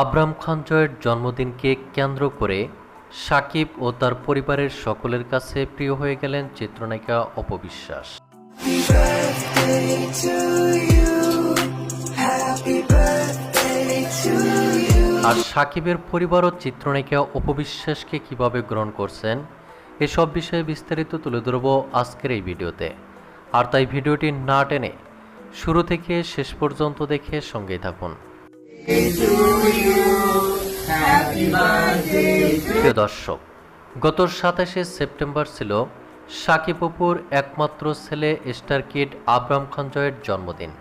আবরাম খান জয়ের জন্মদিনকে কেন্দ্র করে সাকিব ও তার পরিবারের সকলের কাছে প্রিয় হয়ে গেলেন চিত্রনায়িকা অপবিশ্বাস আর সাকিবের পরিবার ও চিত্রনায়িকা অপবিশ্বাসকে কীভাবে গ্রহণ করছেন, এসব বিষয়ে বিস্তারিত তুলে ধরব আজকের এই ভিডিওতে। আর তাই ভিডিওটি না টেনে শুরু থেকে শেষ পর্যন্ত দেখে সঙ্গেই থাকুন। প্রিয় দর্শক, গত সাতাশে সেপ্টেম্বর ছিল সাকিব অপুর একমাত্র ছেলে স্টার কিড আবরাম খান জয়ের জন্মদিন।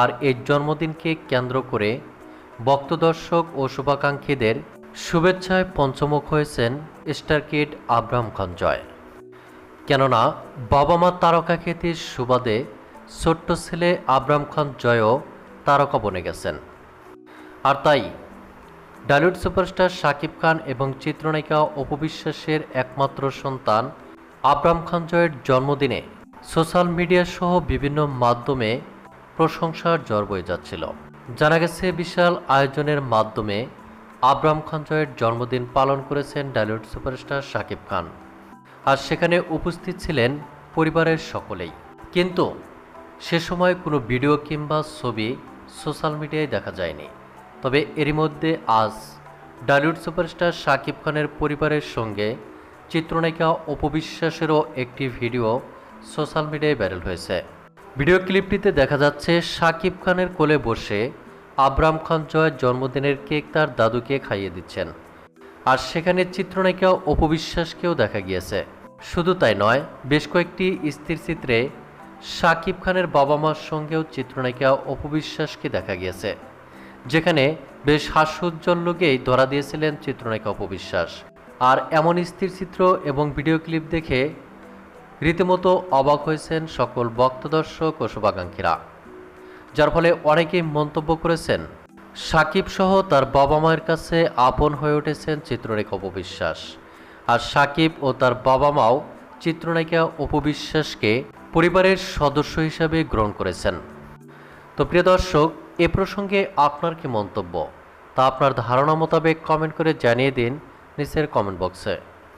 আর এই জন্মদিনকে কেন্দ্র করে ভক্ত দর্শক ও শুভাকাঙ্ক্ষীদের শুভেচ্ছায় পঞ্চমুখ হয়েছেন স্টার কিড আবরাম খান জয়। কেননা বাবা মা তারকা খ্যাতির সুবাদে ছোট্ট ছেলে আবরাম খান জয়ও তারকা বনে গেছেন। আর তাই, ডালিউড সুপারস্টার শাকিব খান এবং চিত্রনায়িকা অপবিশ্বাসের একমাত্র সন্তান আবরাম খান জয়ের জন্মদিনে সোশ্যাল মিডিয়া সহ বিভিন্ন মাধ্যমে প্রশংসার জ্বর বয়ে যাচ্ছিল। জানা গেছে, বিশাল আয়োজনের মাধ্যমে আবরাম খান জয়ের জন্মদিন পালন করেছেন ডালিউড সুপারস্টার শাকিব খান। আর সেখানে উপস্থিত ছিলেন পরিবারের সকলেই। কিন্তু সে সময় কোনো ভিডিও কিংবা ছবি সোশ্যাল মিডিয়ায় দেখা যায়নি। তবে এরই মধ্যে আজ ডালিউড সুপারস্টার শাকিব খানের পরিবারের সঙ্গে চিত্রনায়িকা অপবিশ্বাসেরও একটি ভিডিও সোশ্যাল মিডিয়ায় ভাইরাল হয়েছে। ভিডিও ক্লিপটিতে দেখা যাচ্ছে, শাকিব খানের কোলে বসে আবরাম খান জয়ের জন্মদিনের কেক তার দাদুকে খাইয়ে দিচ্ছেন। আর সেখানে চিত্রনায়িকা অপবিশ্বাসকেও দেখা গিয়েছে। শুধু তাই নয়, বেশ কয়েকটি স্থির চিত্রে শাকিব খানের বাবা মার সঙ্গেও চিত্রনায়িকা অপবিশ্বাসকে দেখা গিয়েছে। যেখানে বেশ হাস্যোজ্জ্বল লোকেই ধরা দিয়েছিলেন চিত্রনায়িকা অপবিশ্বাস। আর এমন স্থির চিত্র এবং ভিডিও ক্লিপ দেখে রীতিমতো অবাক হয়েছেন সকল ভক্তদর্শক ও শুভাকাঙ্ক্ষীরা। যার ফলে অনেকেই মন্তব্য করেছেন, সাকিব সহ তার বাবা মায়ের কাছে আপন হয়ে উঠেছেন চিত্রনায়িকা অপবিশ্বাস। আর সাকিব ও তার বাবা মাও চিত্রনায়িকা অপবিশ্বাসকে পরিবারের সদস্য হিসাবে গ্রহণ করেছেন। তো প্রিয় দর্শক এ প্রসঙ্গে আপনার কি মন্তব্য তা আপনার ধারণা মোতাবেক কমেন্ট করে জানিয়ে দিন নিচের কমেন্ট বক্সে